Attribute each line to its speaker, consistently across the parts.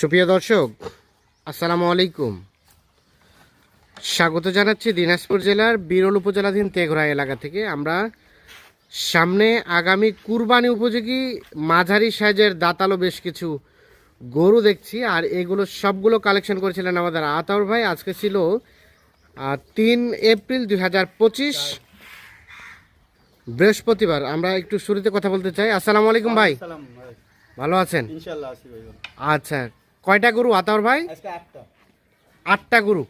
Speaker 1: সুপ্রিয় দর্শক আসসালামু আলাইকুম। স্বাগত জানাচ্ছি দিনাজপুর জেলার বিরল উপজেলাধীন তেঘরা এলাকা থেকে। আমরা সামনে আগামী কুরবানি উপযোগী মাঝারি সাইজের দাতালো বেশ কিছু গরু দেখছি আর এগুলো সবগুলো কালেকশন করেছিলেন আমাদের আতাউর ভাই। আজকে ছিল তিন এপ্রিল দুই হাজার পঁচিশ বৃহস্পতিবার। আমরা একটু শুরুতে কথা বলতে চাই। আসসালামু আলাইকুম ভাই। ভালো আছেন। আচ্ছা। কয়টা গরু? আতাউর ভাই?
Speaker 2: আটটা।
Speaker 1: গরু?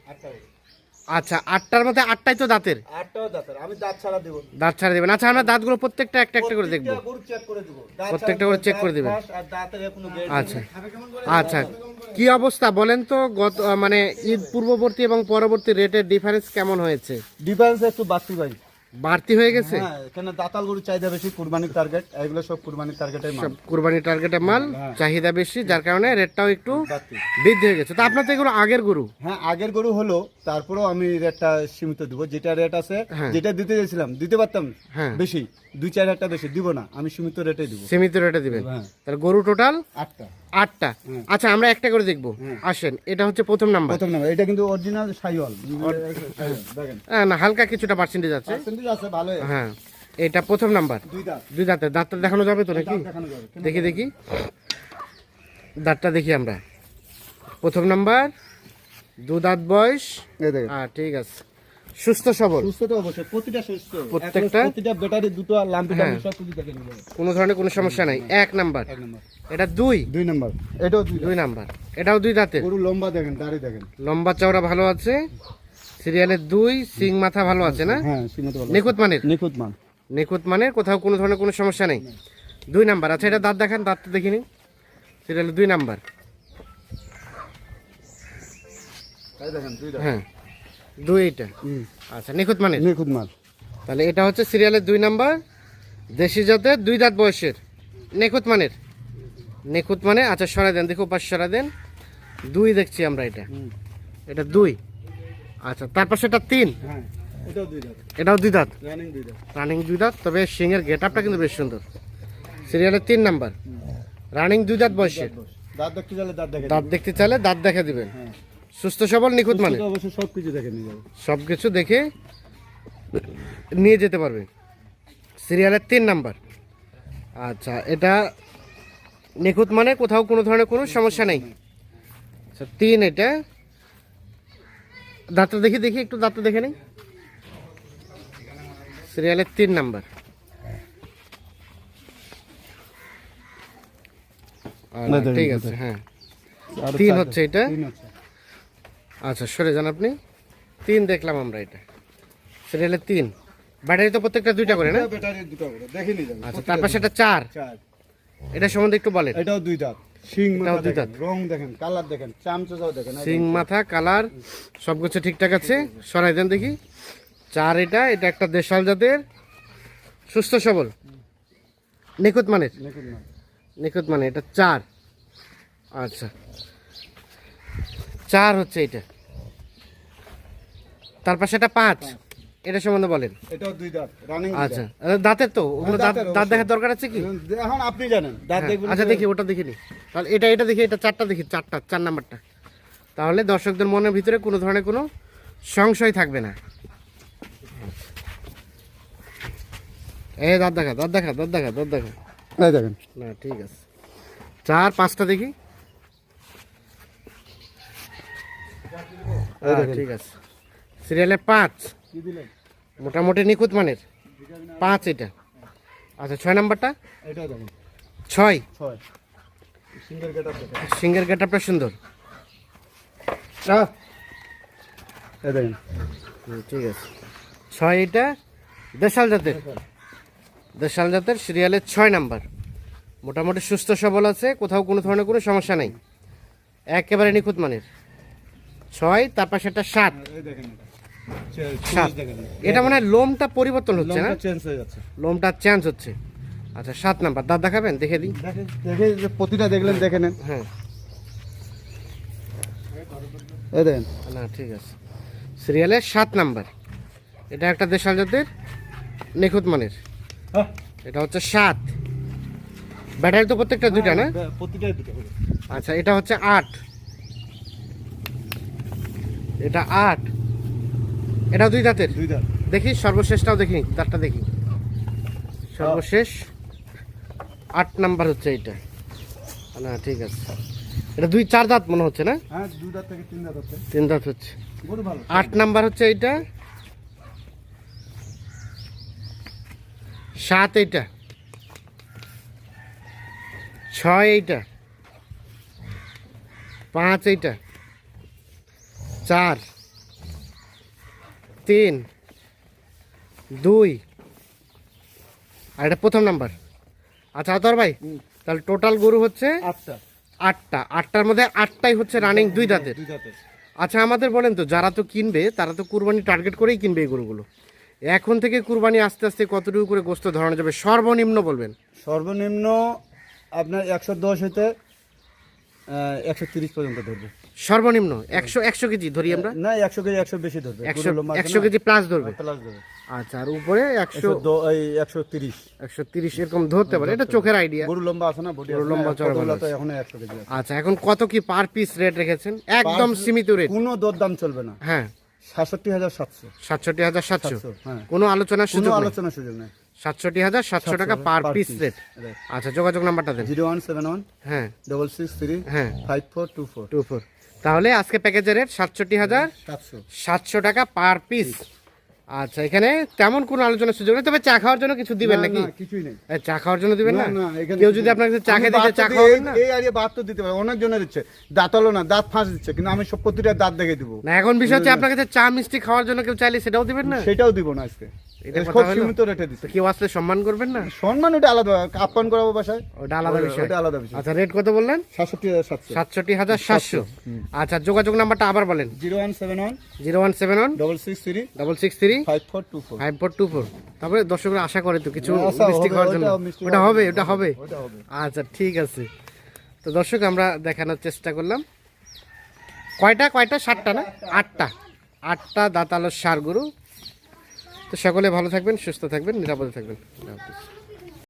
Speaker 1: আচ্ছা আটটার মধ্যে আটটাই তো দাঁতের?
Speaker 2: দাঁত ছাড়া
Speaker 1: দেবেন। আচ্ছা আমরা দাঁতগুলো প্রত্যেকটা একটা একটা করে দেখব।
Speaker 2: প্রত্যেকটা গরু চেক করে
Speaker 1: করে করে দিবেন। আচ্ছা আচ্ছা। কি অবস্থা বলেন তো? গত মানে ঈদ পূর্ববর্তী এবং পরবর্তী রেটের ডিফারেন্স কেমন হয়েছে?
Speaker 2: ডিফারেন্স একটু বাড়তি ভাই।
Speaker 1: বাড়তি হয়ে গেছে?
Speaker 2: হ্যাঁ এখানে দাতাল গরু চাহিদা বেশি কুরবানির টার্গেট এগুলো সব কুরবানির টার্গেটের মাল।
Speaker 1: সব কুরবানি টার্গেটের মাল চাহিদা বেশি যার কারণে রেটটাও একটু বৃদ্ধি হয়ে গেছে। তো আপনার তো এগুলো আগের গরু?
Speaker 2: হ্যাঁ আগের গরু হলো তারপরেও আমি রেটটা সীমিত দেবো। যেটা রেট আছে
Speaker 1: হ্যাঁ।
Speaker 2: যেটা দিতে গেছিলাম দিতে পারতাম
Speaker 1: হ্যাঁ।
Speaker 2: বেশি। দুই চার হাজার বেশি দিব না আমি সীমিত রেটে দিব।
Speaker 1: সীমিত রেটে দিবেন।
Speaker 2: হ্যাঁ।
Speaker 1: তাহলে গরু টোটাল
Speaker 2: আটটা।
Speaker 1: আটটা। আচ্ছা আমরা একটা করে দেখব। আসেন এটা হচ্ছে প্রথম নাম্বার।
Speaker 2: প্রথম নাম্বার। এটা কিন্তু অরিজিনাল সাইওয়াল দেখেন।
Speaker 1: না হালকা কিছুটা পার্সেন্টেজ আছে।
Speaker 2: পার্সেন্টেজ আছে ভালো
Speaker 1: হ্যাঁ এটা প্রথম নাম্বার।
Speaker 2: দুই দাঁত।
Speaker 1: দুই দাঁতটা দেখানো যাবে তো নাকি?
Speaker 2: দেখানো যাবে
Speaker 1: দেখি দেখি। দাঁতটা দেখি আমরা। প্রথম নাম্বার দু দাঁত বয়স। হ্যাঁ ঠিক আছে। সুস্থ সবল।
Speaker 2: সুস্থ তো অবশ্যই প্রতিটা সুস্থ।
Speaker 1: প্রত্যেকটা?
Speaker 2: প্রতিটা ব্যাটারি দুটো
Speaker 1: হ্যাঁ।
Speaker 2: সব কিছু দেখে নিবে
Speaker 1: কোনো ধরনের কোনো সমস্যা নাই। এক নাম্বার। এটা দুই?
Speaker 2: দুই নম্বর। এটাও দুই
Speaker 1: দুই নাম্বার। এটাও দুই দাঁতের।
Speaker 2: গরু লম্বা দেখেন দাড়ি দেখেন।
Speaker 1: লম্বা চওড়া ভালো আছে। সিরিয়ালের দুই সিং মাথা ভালো আছে না?
Speaker 2: হ্যাঁ ভালো
Speaker 1: নিখুঁত মানের
Speaker 2: নিখুঁত মান
Speaker 1: নিখুঁত মানের কোথাও কোনো ধরনের কোনো সমস্যা নেই? দুই নাম্বার। আচ্ছা এটা দাঁত দেখান দাঁতটা দেখিনি সিরিয়ালের দুই নাম্বার।
Speaker 2: দাঁত
Speaker 1: হ্যাঁ দুই এইটা। আচ্ছা নিখুঁত মানের
Speaker 2: নিখুঁত মান
Speaker 1: তাহলে এটা হচ্ছে সিরিয়ালের দুই নাম্বার। দেশি জাতের দুই দাঁত বয়সের। নিখুঁত মানের নিখুঁত মানে আচ্ছা সরা দেন দেখো পাশ সরা দেন। দুই দেখছি আমরা এটা। এটা দুই। আচ্ছা তারপর সেটা তিন?
Speaker 2: হ্যাঁ এটাও দুই দাঁত।
Speaker 1: এটাও দুই দাঁত?
Speaker 2: রানিং দুই দাঁত।
Speaker 1: রানিং দুই দাঁত তবে সিংয়ের গেট আপটা কিন্তু বেশ সুন্দর। সিরিয়ালের তিন নাম্বার। রানিং দুই দাঁত
Speaker 2: বস। দাঁত দেখতে গেলে দাঁত দেখে
Speaker 1: দাঁত দেখতে চাইলে দাঁত দেখা দিবেন।
Speaker 2: হ্যাঁ।
Speaker 1: সুস্থ সবল নিখুঁত মানে?
Speaker 2: সুস্থ অবশ্যই সব কিছু দেখে নিয়ে যাবে।
Speaker 1: সব কিছু দেখে নিয়ে যেতে পারবে সিরিয়ালের তিন নাম্বার। আচ্ছা এটা নিখুঁত মানে কোথাও কোনো ধরনের কোনো সমস্যা নেই। আচ্ছা তিন এটা। দাঁতটা দেখি দেখি একটু দাঁতটা দেখে নেই। সিরিয়ালের তিন নাম্বার। ঠিক আছে হ্যাঁ। তিন হচ্ছে এটা। আচ্ছা সরে যান আপনি। তিন দেখলাম আমরা এটা। সিরিয়ালের তিন। ব্যাটারি তো প্রত্যেকটা দুইটা করে না?
Speaker 2: ব্যাটারি দুটো করে। দেখে
Speaker 1: আচ্ছা তারপর সেটা চার। এটা সম্বন্ধে একটু বলেন।
Speaker 2: এটাও দুই দাঁত। শিং মাথা দেখেন রং দেখেন কালার দেখেন চামচাও দেখেন এই
Speaker 1: মাথা কালার সব কিছু ঠিকঠাক আছে। সরাই দেন দেখি। চার এটা এটা একটা দেশাল জাতের সুস্থ সবল। নিখুঁত মানের? নিখুঁত মানে এটা চার। আচ্ছা। চার হচ্ছে এটা। তারপর সেটা পাঁচ। এটা সম্বন্ধে বলেন।
Speaker 2: এটাও দুই দাঁত রানিং
Speaker 1: আচ্ছা। আরে দাঁতের তো? ওগুলো দাঁত
Speaker 2: দাঁতের
Speaker 1: দাঁত দেখার দরকার আছে কি?
Speaker 2: এখন আপনি জানেন দাঁত
Speaker 1: হ্যাঁ,
Speaker 2: দেখবেন
Speaker 1: আচ্ছা দেখি ওটা দেখিনি তাহলে এটা এটা দেখি এটা চারটা দেখি চারটা চার নাম্বারটা। তাহলে দর্শকদের মনের ভিতরে কোনো ধরনের কোনো সংশয় থাকবে না। এই দাঁত দেখা দাঁত দেখা দাঁত দেখা দাঁত দেখা।
Speaker 2: এই দেখেন।
Speaker 1: না ঠিক আছে। চার পাঁচটা দেখি। হ্যাঁ, ঠিক আছে। সিরিয়ালে পাঁচ। মোটামুটি নিখুঁত মানের। পাঁচ এটা। আচ্ছা ছয় নাম্বারটা? ছয়? সিঙ্গার গেট আপটা সুন্দর। ঠিক আছে। ছয় এটা দেশাল জাতের। দেশাল। জাতের সিরিয়ালের ছয় নাম্বার। মোটামুটি সুস্থ সবল আছে কোথাও কোনো ধরনের কোনো সমস্যা নেই। একেবারে নিখুঁত মানের। ছয় তারপর সেটা সাত।
Speaker 2: এই দেখেন এটা। চে-
Speaker 1: সাত এটা মানে লোমটা পরিবর্তন হচ্ছে না?
Speaker 2: চেঞ্জ হয়ে যাচ্ছে।
Speaker 1: লোমটা চেঞ্জ হচ্ছে। আচ্ছা সাত নাম্বার। দাঁত দেখাবেন? দেখে দিই।
Speaker 2: দেখে যে প্রতিটা দেখলেন দেখে নেন।
Speaker 1: হ্যাঁ।
Speaker 2: এই দেখেন।
Speaker 1: না ঠিক আছে। সিরিয়ালের সাত নাম্বার। এটা একটা দেশাল জাতের নিখুঁত মানের।
Speaker 2: হ্যাঁ,
Speaker 1: এটা হচ্ছে সাত। ব্যাটারি তো প্রত্যেকটা দুইটা না?
Speaker 2: প্রতিটাই দুটো
Speaker 1: আচ্ছা এটা হচ্ছে আট। এটা আট। এটা দুই দাঁতের?
Speaker 2: দুই দাঁত।
Speaker 1: দেখি সর্বশেষটাও দেখি দাঁতটা দেখি। সর্বশেষ আট নাম্বার হচ্ছে এটা না ঠিক আছে। এটা দুই চার দাঁত মনে হচ্ছে না?
Speaker 2: হ্যাঁ দুই দাঁত থেকে তিন দাঁত হচ্ছে।
Speaker 1: তিন দাঁত হচ্ছে। আট নাম্বার হচ্ছে এইটা। সাত এইটা। ছয় এইটা। পাঁচ এইটা। চার। তিন দুই। আর এটা প্রথম নাম্বার। আচ্ছা আতর ভাই তাহলে টোটাল গরু হচ্ছে
Speaker 2: আটটা।
Speaker 1: আটটা। আটটার মধ্যে আটটাই হচ্ছে রানিং দুই দাঁতের। আচ্ছা আমাদের বলেন তো যারা তো কিনবে তারা তো কুরবানি টার্গেট করেই কিনবে এই গরুগুলো। এখন থেকে কুরবানি আস্তে আস্তে কতটুকু করে গোস্ত ধরানো যাবে সর্বনিম্ন বলবেন।
Speaker 2: সর্বনিম্ন আপনার একশো দশ হইতে একশো তিরিশ পর্যন্ত ধরবে।
Speaker 1: সর্বনিম্ন একশো একশো কেজি ধরি আমরা?
Speaker 2: না একশো কেজি একশো বেশি ধরবে।
Speaker 1: একশো কেজি প্লাস ধরবে।
Speaker 2: প্লাস ধরবে।
Speaker 1: আচ্ছা আর উপরে একশো
Speaker 2: একশো তিরিশ।
Speaker 1: একশো তিরিশ এরকম ধরতে পারে। এটা চোখের আইডিয়া
Speaker 2: গরু লম্বা আছে না?
Speaker 1: গরু লম্বা চড়া
Speaker 2: তো এখন একশো কেজি
Speaker 1: আচ্ছা এখন কত কি পার পিস রেট রেখেছেন? একদম সীমিত রেট
Speaker 2: কোনো দরদাম চলবে না।
Speaker 1: হ্যাঁ।
Speaker 2: সাতষট্টি হাজার সাতশো।
Speaker 1: সাতষট্টি হাজার সাতশো।
Speaker 2: হ্যাঁ।
Speaker 1: কোনো আলোচনার সুযোগ নেই।
Speaker 2: আলোচনা সুযোগ নেই।
Speaker 1: সাতষট্টি হাজার সাতশো টাকা পার পিস রেট আচ্ছা যোগাযোগ নাম্বারটা দেন।
Speaker 2: জিরো ওয়ান সেভেন ওয়ান
Speaker 1: হ্যাঁ।
Speaker 2: ডবল সিক্স থ্রি
Speaker 1: হ্যাঁ।
Speaker 2: Five four two four.
Speaker 1: Two four. তাহলে আজকে প্যাকেজের রেট সাতষট্টি হাজার
Speaker 2: সাতশো।
Speaker 1: টাকা পার পিস আচ্ছা এখানে তেমন কোনো আলোচনার সুযোগ নেই তবে চা খাওয়ার জন্য কিছু দিবেন নাকি?
Speaker 2: কিছুই নেই।
Speaker 1: চা খাওয়ার জন্য দিবেন না কেউ যদি। আপনার কাছে চা খেতে চা খাওয়াবেন না?
Speaker 2: এই- এই আরিয়া বাদ তো দিতে পারে অনেক জনের দিচ্ছে দাঁতালো না দাঁত ফাঁস দিচ্ছে কিন্তু আমি সব প্রতিটা দাঁত দেখে দিব।
Speaker 1: না এখন বিষয় হচ্ছে আপনার কাছে চা মিষ্টি খাওয়ার জন্য কেউ চাইলে সেটাও দিবেন না?
Speaker 2: সেটাও দিব না আজকে।
Speaker 1: এটা
Speaker 2: এটা খুব সীমিত রেটে দিচ্ছে।
Speaker 1: কেউ আসলে সম্মান করবেন না?
Speaker 2: সম্মান ওটা আলাদা আপ্যায়ন করাবো বাসায়।
Speaker 1: ওটা আলাদা বিষয়।
Speaker 2: ওটা আলাদা বিষয়।
Speaker 1: আচ্ছা রেট কত বললেন?
Speaker 2: সাতষট্টি হাজার সাতশো।
Speaker 1: সাতষট্টি হাজার সাতশো। আচ্ছা যোগাযোগ নাম্বারটা আবার বলেন।
Speaker 2: Zero one seven one.
Speaker 1: Zero one seven one.
Speaker 2: Double six three.
Speaker 1: Double six three.
Speaker 2: Five four two four.
Speaker 1: Five four two four. তারপরে দর্শকরা আশা করে তো কিছু মিষ্টি
Speaker 2: হবে,
Speaker 1: খাওয়ার জন্য।
Speaker 2: ওটা
Speaker 1: হবে। ওটা হবে। আচ্ছা ঠিক আছে। তো দর্শক আমরা দেখানোর চেষ্টা করলাম। কয়টা কয়টা? সাতটা না? আটটা। আটটা দাঁতালো সার গরু। তো সকলে ভালো থাকবেন সুস্থ থাকবেন নিরাপদে থাকবেন।